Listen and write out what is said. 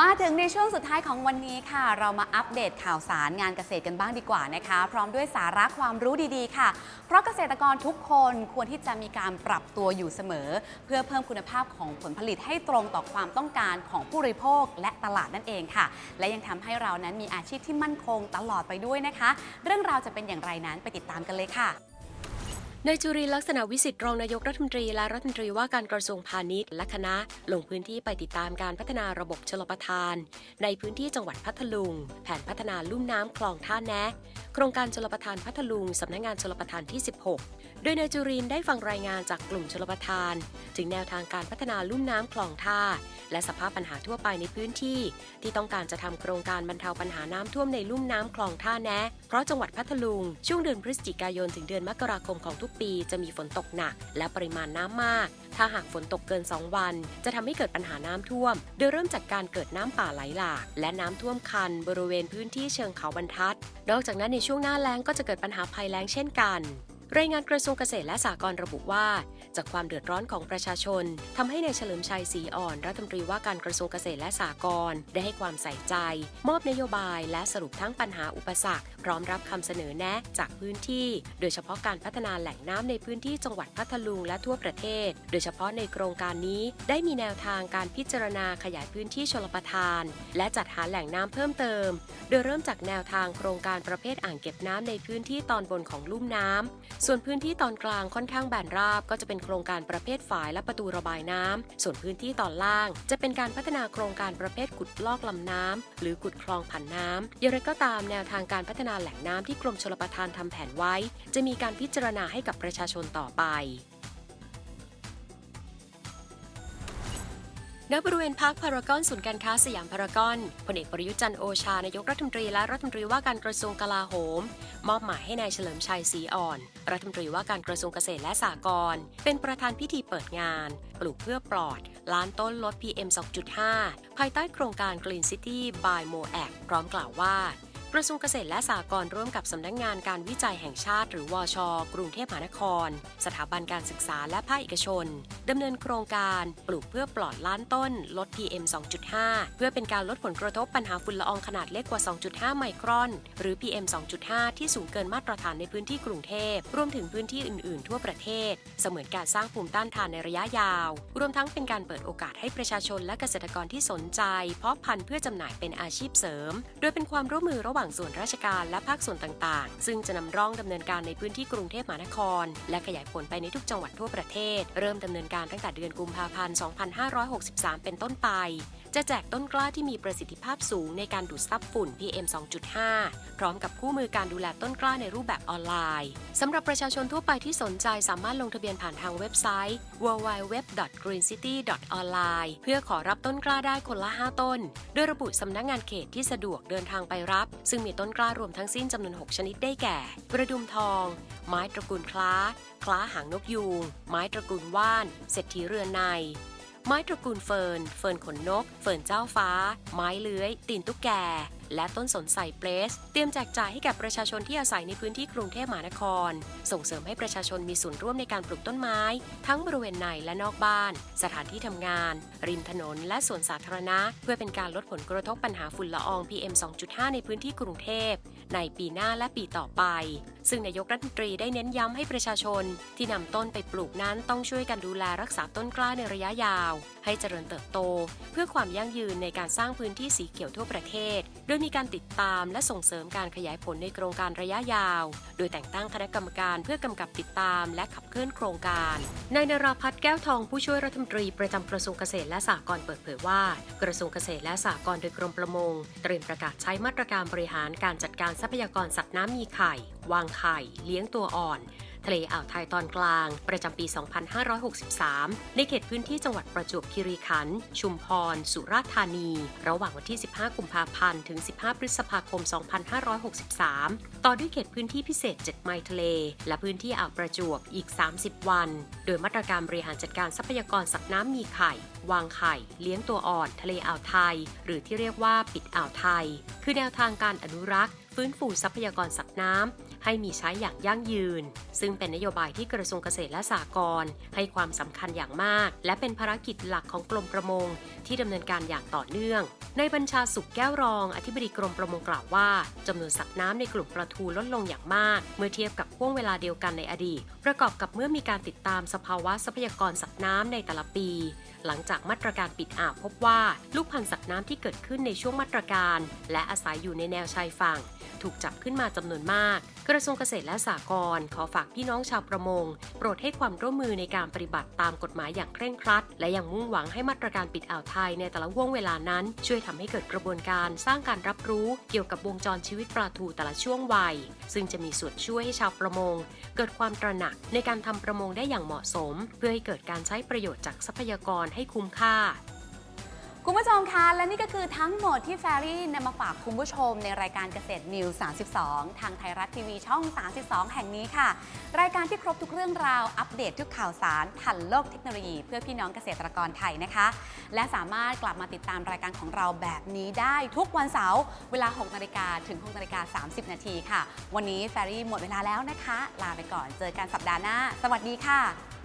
มาถึงในช่วงสุดท้ายของวันนี้ค่ะ เรามาอัปเดตข่าวสารงานเกษตรกันบ้างดีกว่านะคะ พร้อมด้วยสาระความรู้ดีๆ ค่ะ เพราะเกษตรกรทุกคนควรที่จะมีการปรับตัวอยู่เสมอ เพื่อเพิ่มคุณภาพของผลผลิตให้ตรงต่อความต้องการของผู้บริโภคและตลาดนั่นเองค่ะ และยังทำให้เรานั้นมีอาชีพที่มั่นคงตลอดไปด้วยนะคะ เรื่องราวจะเป็นอย่างไรนั้นไปติดตามกันเลยค่ะ นายจุริลักษณะวิสิทธิ์รองนายกรัฐมนตรีและรัฐมนตรีว่าการกระทรวงพาณิชย์และคณะลงพื้นที่ไปติดตามการพัฒนาระบบชลประทาน ในพื้นที่จังหวัดพัทลุง แผนพัฒนาลุ่มน้ำคลองท่าแนะ โครงการชลประทานพัทลุงสำนักงานชลประทานที่ 16 โดยนายจุรินได้ฟังรายงานจากกลุ่มชลประทาน ถึงแนวทางการพัฒนาลุ่มน้ำคลองท่า และสภาพปัญหาทั่วไปในพื้นที่ ที่ต้องการจะทำโครงการบรรเทาปัญหาน้ำท่วมในลุ่มน้ำคลองท่าแนะ เพราะจังหวัดพัทลุง ช่วงเดือนพฤศจิกายนถึงเดือนมกราคมของทุกปีจะมีฝนตกหนัก และปริมาณน้ำมาก ถ้าหากฝนตกเกิน 2 วัน จะทำให้เกิดปัญหาน้ำท่วม โดยเริ่มจากการเกิดน้ำป่าไหลหลากและน้ำท่วมคัน บริเวณพื้นที่เชิงเขาบรรทัด นอกจากนั้นในช่วงหน้าแล้งก็จะเกิดปัญหาภัยแล้งเช่นกัน รายงานกระทรวงเกษตรและสหกรณ์ระบุว่า จากความเดือดร้อนของประชาชนทำให้ในายเฉลิมชัยศรีอ่อนรัฐมนตรีว่าการกระทรวงเกษตรและสหกรณ์ได้ให้ความใส่ใจ มอบนโยบายและสรุปทั้งปัญหาอุปสรรค พร้อมรับคำเสนอแนะจากพื้นที่ โดยเฉพาะการพัฒนาแหล่งน้ำในพื้นที่จังหวัดพัทลุงและทั่วประเทศ โดยเฉพาะในโครงการนี้ ได้มีแนวทางการพิจารณาขยายพื้นที่ชลประทาน และจัดหาแหล่งน้ำเพิ่มเติม โดยเริ่มจากแนวทางโครงการประเภทอ่างเก็บน้ำในพื้นที่ตอนบนของลุ่มน้ำส่วนพื้นที่ตอนกลางค่อนข้างแบนราบก็จะเป็นโครงการประเภทฝายและประตูระบายน้ำส่วนพื้นที่ตอนล่าง จะเป็นการพัฒนาโครงการประเภทขุดลอกลำน้ำหรือขุดคลองผันน้ำอย่างไรก็ตามแนวทางการพัฒนาแหล่งน้ำที่กรมชลประทานทำแผนไว้ จะมีการพิจารณาให้กับประชาชนต่อไป ณบริเวณพาร์คพารากอนศูนย์การค้าสยามพารากอนพลเอกประยุจันโอชานายกรัฐมนตรีและรัฐมนตรีว่าการกระทรวงกลาโหม มอบหมายให้นายเฉลิมชัยศรีอ่อน รัฐมนตรีว่าการกระทรวงเกษตรและสหกรณ์เป็นประธานพิธีเปิดงาน ปลูกเพื่อปลอด ล้านต้นลด PM 2.5 ภายใต้โครงการ Green City by MOAC พร้อมกล่าวว่า ระทรวงเกษตรและสหกรณ์ร่วมกับสำนักงานการวิจัยแห่งชาติ หรือวช กรุงเทพมหานคร สถาบันการศึกษาและภาคเอกชนดำเนินโครงการปลูกเพื่อปลอดล้านต้น ลด PM 2.5 เพื่อเป็นการลดผลกระทบปัญหาฝุ่นละอองขนาดเล็กกว่า 2.5 ไมครอน หรือ PM 2.5 ที่สูงเกินมาตรฐานในพื้นที่กรุงเทพ รวมถึงพื้นที่อื่น ๆ ทั่วประเทศ เสมือนการสร้างภูมิต้านทานในระยะยาว รวมทั้งเป็นการเปิดโอกาสให้ประชาชนและเกษตรกรที่สนใจ เพาะพันธุ์เพื่อจำหน่ายเป็นอาชีพเสริม โดยเป็นความร่วมมือระหว่างส่วนราชการและภาคส่วนต่างๆ ซึ่งจะนำร่องดำเนินการในพื้นที่กรุงเทพมหานคร และขยายผลไปในทุกจังหวัดทั่วประเทศ เริ่มดำเนินการตั้งแต่เดือนกุมภาพันธ์ 2563 เป็นต้นไปจะแจกต้นกล้าที่มีประสิทธิภาพสูงในการดูดซับฝุ่น PM 2.5 พร้อมกับคู่มือการดูแลต้นกล้าในรูปแบบออนไลน์สำหรับประชาชนทั่วไปที่สนใจสามารถลงทะเบียนผ่านทางเว็บไซต์ www.greencity.online เพื่อขอรับต้นกล้าได้คนละ 5 ต้น โดยระบุสำนักงานเขตที่สะดวกเดินทางไปรับ ซึ่งมีต้นกล้ารวมทั้งสิ้นจำนวน 6 ชนิดได้แก่ประดุมทอง ไม้ตระกูลคล้า คล้าหางนกยูง ไม้ตระกูลว่าน เศรษฐีเรือนใน ไม้ตระกูลเฟิร์น เฟิร์นขนนก เฟิร์นเจ้าฟ้า ไม้เลื้อย ตีนตุ๊กแก และต้นสนใส่เปลส เตรียมแจกจ่ายให้แก่ประชาชนที่อาศัยในพื้นที่กรุงเทพมหานคร ส่งเสริมให้ประชาชนมีส่วนร่วมในการปลูกต้นไม้ ทั้งบริเวณในและนอกบ้าน สถานที่ทำงาน ริมถนน และสวนสาธารณะ เพื่อเป็นการลดผลกระทบปัญหาฝุ่นละออง PM 2.5 ในพื้นที่กรุงเทพ ในปีหน้าและปีต่อไป ซึ่งนายกรัฐมนตรีได้เน้นย้ำให้ประชาชน ที่นำต้นไปปลูกนั้นต้องช่วยกันดูแลรักษาต้นกล้าในระยะยาว ให้เจริญเติบโต เพื่อความยั่งยืนในการสร้างพื้นที่สีเขียวทั่วประเทศโดยมีการติดตามและส่งเสริมการขยายผลในโครงการระยะยาว โดยแต่งตั้งคณะกรรมการเพื่อกำกับติดตามและขับเคลื่อนโครงการนายนราพัฒน์แก้วทองผู้ช่วยรัฐมนตรีประจำกระทรวงเกษตรและสหกรณ์เปิดเผยว่า กระทรวงเกษตรและสหกรณ์โดยกรมประมง เตรียมประกาศใช้มาตรการบริหารการจัดการทรัพยากรสัตว์น้ำมีไข่ วางไข่ เลี้ยงตัวอ่อน ทะเลอ่าวไทยตอนกลาง ประจำปี 2563 ในเขตพื้นที่จังหวัดประจวบคีรีขันธ์ชุมพร สุราษฎร์ธานี ระหว่างวันที่ 15 กุมภาพันธ์ ถึง 15 พฤษภาคม 2563 ต่อด้วยเขตพื้นที่พิเศษ 7 ไมล์ทะเล และพื้นที่อ่าวประจวบอีก 30 วัน โดยมาตรการบริหารจัดการทรัพยากรสัตว์น้ำมีไข่ วางไข่ เลี้ยงตัวอ่อน ทะเลอ่าวไทย หรือที่เรียกว่าปิดอ่าวไทย คือแนวทางการอนุรักษ์ฟื้นฟูทรัพยากรสัตว์น้ำ ให้มีใช้อย่างยั่งยืน ซึ่งเป็นนโยบายที่กระทรวงเกษตรและสหกรณ์ให้ความสำคัญอย่างมาก และเป็นภารกิจหลักของกรมประมง ที่ดำเนินการอย่างต่อเนื่อง ในบัญชาสุขแก้วรอง อธิบดีกรมประมงกล่าวว่าจำนวนสัตว์น้ำในกลุ่มปลาทูลดลงอย่างมาก เมื่อเทียบกับช่วงเวลาเดียวกันในอดีต ประกอบกับเมื่อมีการติดตามสภาวะทรัพยากรสัตว์น้ำในแต่ละปี หลังจากมาตรการปิดอ่าวพบว่าลูกพันธุ์สัตว์น้ำที่เกิดขึ้นในช่วงมาตรการ และอาศัยอยู่ในแนวชายฝั่ง ถูกจับขึ้นมาจำนวนมาก กระทรวงเกษตรและสหกรณ์ขอฝากพี่น้องชาวประมง โปรดให้ความร่วมมือในการปฏิบัติตามกฎหมายอย่างเคร่งครัด และยังมุ่งหวังให้มาตรการปิดอ่าวไทยในแต่ละห่วงเวลานั้น ช่วยทำให้เกิดกระบวนการสร้างการรับรู้เกี่ยวกับวงจรชีวิตปลาทูแต่ละช่วงวัย ซึ่งจะมีส่วนช่วยให้ชาวประมง เกิดความตระหนักในการทำประมงได้อย่างเหมาะสม เพื่อให้เกิดการใช้ประโยชน์จากทรัพยากรให้คุ้มค่า คุณผู้ชมคะและนี่ก็คือทั้งหมดที่แฟรี่นำมาฝากคุณผู้ชมในรายการเกษตรนิว 32 ทางไทยรัฐทีวีช่อง 32 แห่งนี้ค่ะ รายการที่ครบทุกเรื่องราว อัปเดตทุกข่าวสารทันโลกเทคโนโลยี เพื่อพี่น้องเกษตรกรไทยนะคะ และสามารถกลับมาติดตามรายการของเราแบบนี้ได้ทุกวันเสาร์เวลา 6 นาฬิกาถึง 6 นาฬิกา 30 นาทีค่ะ วันนี้แฟรี่หมดเวลาแล้วนะคะ ลาไปก่อนเจอกันสัปดาห์หน้า สวัสดีค่ะ